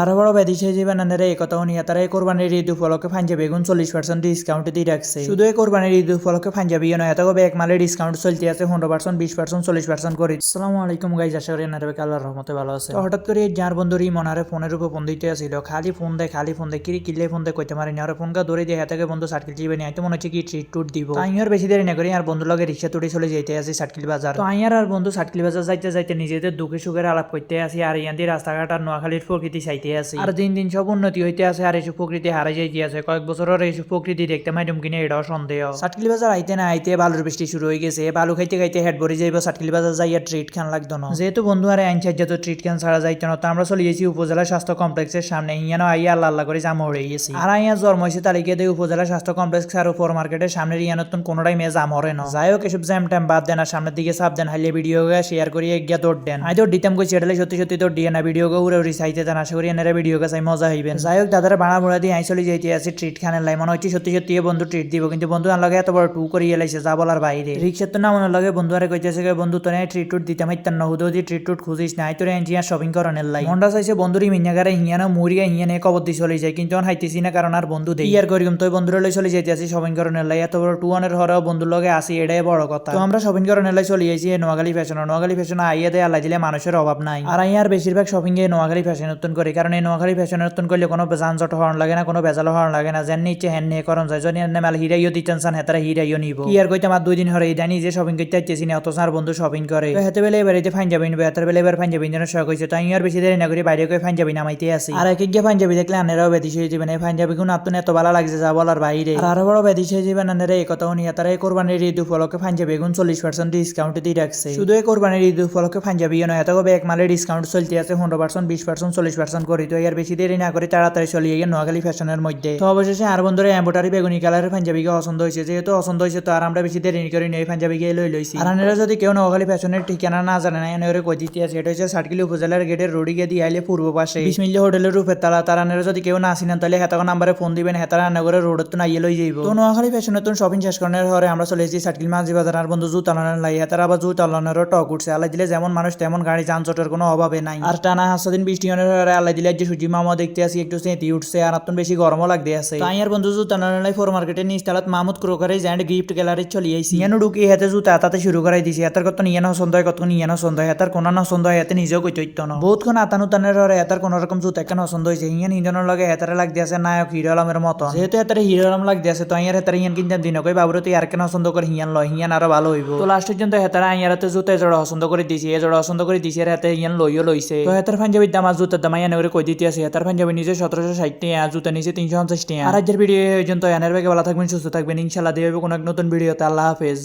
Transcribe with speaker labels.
Speaker 1: আরও বড় ব্যাধি যে বানানের এই কথা নিয়ে তারা এই কোরবানির ঈদ উপলক্ষে পাঞ্জাবি এখন চল্লিশ পার্সেন্ট ডিসকাউন্ট দিয়ে রাখছে। শুধু এই কোরবানির ঈদ উপলক্ষে পাঞ্জাবি নয় এত এক মালে ডিসকাউন্ট চলতে আছে, পনেরো পার্সেন্ট বিশ পার্সেন্ট চল্লিশ পার্সেন্ট করে। আসসালামু আলাইকুম গাইজ আশা করি এনারে আল্লাহর রহমতে ভালো আছে হঠাৎ করে যার বন্ধুর এই মনারে ফোনের উপর ফোন দিতে আসিল, খালি ফোন দেয় খালি ফোন দেয় কিরি কিলে ফোন দেয় কইতে পারিনি আর ফোন কা ধরে দিয়ে হাতে বন্ধু সার্কিল চিবে নিয়ে তো মনে হচ্ছে কি ট্রিট টুট দিব। তো আর বেশি দেরি না করি, আর বন্ধু লগে রিক্সা তুড়ে চলে যেতে আসি সার্কিল বাজার। তো আইয়ার আর বন্ধু সার্কিল বাজার যাইতে যাইতে নিজেদের দুঃখে সুখের আলাপ করতে আসি, আর ইয়ান দিয়ে রাস্তাঘাট আর নোয়াখালীর প্রকৃতি চাইতে আসি আর দিন দিন সব উন্নতি হইতে আছে আর এইসব প্রকৃতি হারাই যাইতে আছে। কয়েক বছরের এইসব প্রকৃতি দেখতে মাইডুম কিনে এটাও সন্দেহ। সাটকিল বাজার আইতে না আইতে বালুর বৃষ্টি শুরু হয়ে গেছে। বালু খাইতে খাইতে হেড ভরে যাইব সাটকিল বাজার যাইয়া ট্রিট খান লাগতো না। যেহেতু বন্ধু আর আইন চার্জা তো ট্রিট খান ছাড়া যাইতো না তো আমরা চলে গেছি উপজেলা স্বাস্থ্য কমপ্লেক্সের সামনে। ইয়ানো আইয়া আল্লাহ আল্লাহ করে জাম হয়ে গেছি। আর আইয়া জন্ম হয়েছে তালিকা দিয়ে উপজেলা স্বাস্থ্য কমপ্লেক্স আর উপর মার্কেটের সামনে ইয়ানতন কোনোটাই মেয়ে জাম হরে না। যাই হোক এসব জ্যাম ট্যাম বাদ দেন আর সামনের দিকে চাপ দেন হাইলে ভিডিও শেয়ার করিয়ে গিয়া দৌড় দেন। আই দৌড় দিতাম কই সেটালে সত্যি সত্যি দৌড় দিয়ে না ভিডিও উড়ে উড়ি চাইতে দেন আশা করি এনারা ভিডিও চাই মজা হইবেন। যাই হোক দাদারা বাড়া বুড়া দিয়ে আই চলে যাইতে আছে ট্রিট খানের লাই। মনে হচ্ছে সত্যি সত্যি বন্ধু ট্রিট দিব, কিন্তু বন্ধু লগে এত বড় টু করিয়ে লাইছে, যা বলার বাইরে। রিক্সার তো মনে লাগে বন্ধু আরে কইতেছে বন্ধু, তোরে ট্রিট টুট দিতাম ইত্যান না, হুদো দি ট্রিট টুট খুঁজিস না তোরে এনজিয়া শপিং করানের লাই। মন্ডা চাইছে বন্ধুরি মিন্যাগারে হিয়ানো মুড়িয়া হিয়ানে কবর দিয়ে চলে যায়, কিন্তু হাইতেছি না, কারণ আর বন্ধু দেই। আর করিম, তুই বন্ধুরে লই চলে যাইতে আছি শপিং করানের লাই, এত বড় টু ওয়ানের হরাও বন্ধুর লগে আসি এটাই বড় কথা। তো আমরা শপিং করানের লাই চলে যাইছি নোয়াখালী ফ্যাশন নোয়াখালী ফ্যাশন আইয়া দেয় আল্লাহ দিলে মানুষের অভাব নাই। আর আইয়ার বেশিরভাগ শপিং এ নোয়াখালী ফ্যাশন নতুন করি, কারণ এই নোয়াখালী ফ্যাশন নতুন করলে কোনো যানজট হওয়ার লাগে না, কোনো বেজাল হওয়ার লাগে না। যেন নিচ্ছে হেন নিয়ে করন যায়। যদি এনে মেল হিরাইও দিতেন চান হেতারা হিরাইও নিব। কি আর কইতে আমার দুই দিন হরে ইদানি যে শপিং করতে চাইতেছি না অত আর বন্ধু শপিং করে হেতে বেলে এবার ফাইন যাবি নিবে হেতার বেলে এবার ফাইন যাবি যেন শখ হয়েছে তাই আর বেশি দেরি না করি বাইরে কই ফাইন যাবি নামাইতে আসি আর এক গিয়ে ফাইন যাবি দেখলে আনেরাও বেদিস হয়ে যাবেন এই ফাইন যাবি কোন আপনার এত ভালো লাগছে যা বলার বাইরে আর আরও বড় বেদিস হয়ে যাবেন আনেরা এই কথাও নিয়ে তারা এই কোরবানির ঈদ উপলক্ষে ফাইন যাবি এখন চল্লিশ পার্সেন্ট ডিসকাউন্ট দিয়ে রাখছে শুধু এই কোরবানির ঈদ উপলক্ষে ফাইন যাবি নয় এত এক মালে ডিসকাউন্ট চলতে আছে। পনেরো পার্সেন্ট বিশ পার্সেন্ট চল্লিশ পার্সেন্ট করি তো এর বেশি দেরি না করে তাড়াতাড়ি চলিয়ে গিয়ে নোয়াখালী ফ্যাশনের মধ্যে। তো অবশেষে আর বন্ধুরা এম্বোটারি বেগুনি কালারের পাঞ্জাবিকে পছন্দ হয়েছে যেহেতু পছন্দ হয়েছে তো আর আমরা বেশি দেরি করি নেই পাঞ্জাবিকে লই লইছি আর আনেরা যদি কেউ নোয়াখালী ফ্যাশনের ঠিকানা না জানে না এনে কই দিতে আছে। এটা হচ্ছে সাতকিলি উপজেলার গেটের রোডি গিয়ে দিয়ে আইলে পূর্ব পাশে বিসমিল্লি হোটেলের রূপের তালা তার আনেরা যদি কেউ না আসিনা তাহলে হেতাক নাম্বারে ফোন দিবেন। হেতারা রান্না করে রোডের তো নাইয়ে লই যাইব। তো নোয়াখালী ফ্যাশনের তো শপিং শেষ করার হরে আমরা চলে এসেছি সাতকিল মাঝি বাজার আর বন্ধু জুত আলানোর লাই। হেতারা আবার জুত আলানোরও টক উঠছে। আলাই দিলে যেমন মানুষ তেমন গাড়ি যানজটের কোনো অভাবে নাই। আর টানা হাসা দিন বৃষ্টি হরে আলাই দিলে যে সুজি মামা দেখতে আসি একটু সেঁতি উঠছে আর আপনার বেশি গরমও লাগতে আছে। তাই আর বন্ধু জুত আলানোর ফোর মার্কেটের নিচ তালাত মাহমুদ ক্রোকারে জ্যান্ড গিফট গ্যালারি চলে আইসি ইয়ানো ঢুকি হাতে জুতা তাতে শুরু করাই দিছি এতার কত নিয়ে না সন্দেহ কত নিয়ে না সন্দেহ এতার কোন না সন্দেহ এতে নিজেও কইতে হইতো না। বহুতক্ষণ আতানু তানের হরে এতার কোন রকম জুতা কেন পছন্দ হয়েছে ইয়ান ইঞ্জনের লগে হেতারে লাগ দিয়েছে নায়ক হিরো আলমের মতো যেহেতু হেতারে হিরো আলম লাগ দিয়েছে তো ইয়ার হেতারে ইয়ান কিনতে দিন কই বাবুরে তুই কেন পছন্দ করে হিয়ান লয় হিয়ান আরও ভালো হইব। তো লাস্ট পর্যন্ত হেতারা ইয়ারাতে জুতা জোড়া পছন্দ করে দিছি এ জোড়া পছন্দ করে দিছি আর হেতে ইয়ান লইও লইছে। তো হেতার পাঞ্জাবির দাম আর জুতার দাম ইয়ান কই দিতে আছে। হেতার পাঞ্জাবি নিজে সতেরোশো ষাট টাকা, জুতা নিচে তিনশো পঞ্চাশ টাকা। আর আজকের ভিডিও এই পর্যন্ত এনের ভাগে ভালো থাকবেন, সুস্থ থাকবেন। ইনশাল্লাহ দিয়ে কোনো এক নতুন ভিডিওতে আল্লাহ হাফেজ।